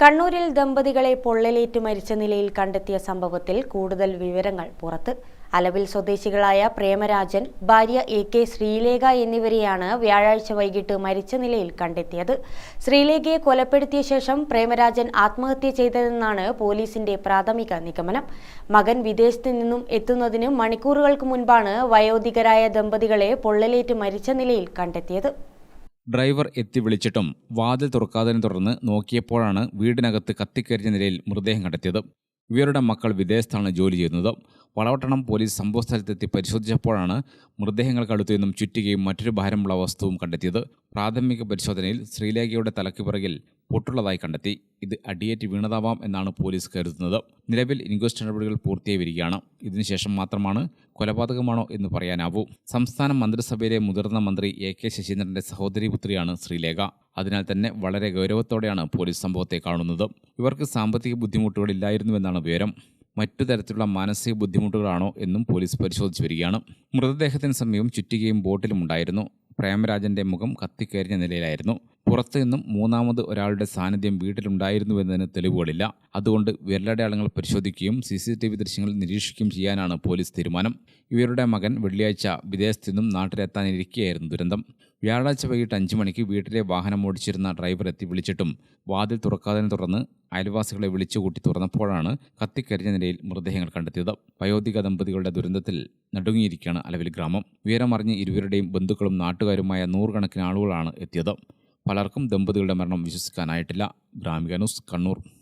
കണ്ണൂരിൽ ദമ്പതികളെ പൊള്ളലേറ്റ് മരിച്ച നിലയിൽ കണ്ടെത്തിയ സംഭവത്തിൽ കൂടുതൽ വിവരങ്ങൾ പുറത്ത്. അലവിൽ സ്വദേശികളായ പ്രേമരാജൻ ഭാര്യ എ കെ ശ്രീലേഖ എന്നിവരെയാണ് വ്യാഴാഴ്ച വൈകിട്ട് മരിച്ച നിലയിൽ കണ്ടെത്തിയത്. ശ്രീലേഖയെ കൊലപ്പെടുത്തിയ ശേഷം പ്രേമരാജൻ ആത്മഹത്യ ചെയ്തതെന്നാണ് പോലീസിന്റെ പ്രാഥമിക നിഗമനം. മകൻ വിദേശത്ത് നിന്നും എത്തുന്നതിന് മണിക്കൂറുകൾക്ക് മുൻപാണ് വയോധികരായ ദമ്പതികളെ പൊള്ളലേറ്റ് മരിച്ച നിലയിൽ കണ്ടെത്തിയത്. ഡ്രൈവർ എത്തി വിളിച്ചിട്ടും വാതിൽ തുറക്കാതിനെ തുടർന്ന് നോക്കിയപ്പോഴാണ് വീടിനകത്ത് കത്തിക്കരിഞ്ഞ നിലയിൽ മൃതദേഹം കണ്ടെത്തിയത്. ഇവരുടെ മക്കൾ വിദേശത്താണ് ജോലി ചെയ്യുന്നത് വളവട്ടണം പോലീസ് സംഭവസ്ഥലത്തെത്തി പരിശോധിച്ചപ്പോഴാണ് മൃതദേഹങ്ങൾക്ക് നിന്നും ചുറ്റുകയും മറ്റൊരു ഭാരമുള്ള വസ്തുവും കണ്ടെത്തിയത്. പ്രാഥമിക പരിശോധനയിൽ ശ്രീലേഖയുടെ തലയ്ക്ക് പിറകിൽ പൊട്ടുള്ളതായി കണ്ടെത്തി. ഇത് അടിയേറ്റ് വീണതാവാം എന്നാണ് പോലീസ് കരുതുന്നത്. നിലവിൽ ഇൻക്വസ്റ്റ് നടപടികൾ പൂർത്തിയായി വരികയാണ് ഇതിനുശേഷം മാത്രമാണ് കൊലപാതകമാണോ എന്ന് പറയാനാവൂ. സംസ്ഥാന മന്ത്രിസഭയിലെ മുതിർന്ന മന്ത്രി എ കെ ശശീന്ദ്രന്റെ സഹോദരി പുത്രിയാണ് ശ്രീലേഖ. അതിനാൽ തന്നെ വളരെ ഗൗരവത്തോടെയാണ് പോലീസ് സംഭവത്തെ കാണുന്നത്. ഇവർക്ക് സാമ്പത്തിക ബുദ്ധിമുട്ടുകളില്ലായിരുന്നുവെന്നാണ് വിവരം. മറ്റു തരത്തിലുള്ള മാനസിക ബുദ്ധിമുട്ടുകളാണോ എന്നും പോലീസ് പരിശോധിച്ചു വരികയാണ്. മൃതദേഹത്തിന് സമീപം ചുറ്റികയും ബോട്ടിലും ഉണ്ടായിരുന്നു. പ്രേമരാജന്റെ മുഖം കത്തിക്കരിഞ്ഞ നിലയിലായിരുന്നു പുറത്തു നിന്നും മൂന്നാമത് ഒരാളുടെ സാന്നിധ്യം വീട്ടിലുണ്ടായിരുന്നുവെന്നതിന് തെളിവുകളില്ല. അതുകൊണ്ട് വിരലടയാളങ്ങൾ പരിശോധിക്കുകയും സി സി ടി വി ദൃശ്യങ്ങൾ നിരീക്ഷിക്കുകയും ചെയ്യാനാണ് പോലീസ് തീരുമാനം. ഇവരുടെ മകൻ വെള്ളിയാഴ്ച വിദേശത്തു നിന്നും നാട്ടിലെത്താനിരിക്കുകയായിരുന്നു ദുരന്തം. വ്യാഴാഴ്ച വൈകിട്ട് അഞ്ചു മണിക്ക് വീട്ടിലെ വാഹനം ഓടിച്ചിരുന്ന ഡ്രൈവർ എത്തി വിളിച്ചിട്ടും വാതിൽ തുറക്കാതിനെ തുടർന്ന് അയൽവാസികളെ വിളിച്ചുകൂട്ടി തുറന്നപ്പോഴാണ് കത്തിക്കരിഞ്ഞ നിലയിൽ മൃതദേഹങ്ങൾ കണ്ടെത്തിയത്. വയോധിക ദമ്പതികളുടെ ദുരന്തത്തിൽ നടുങ്ങിയിരിക്കുകയാണ് അലവിൽ ഗ്രാമം. വിവരമറിഞ്ഞ് ഇരുവരുടെയും ബന്ധുക്കളും നാട്ടുകാരുമായ നൂറുകണക്കിന് ആളുകളാണ് എത്തിയത്. പലർക്കും ദമ്പതികളുടെ മരണം വിശ്വസിക്കാനായിട്ടില്ല. ഗ്രാമിക ന്യൂസ് കണ്ണൂർ.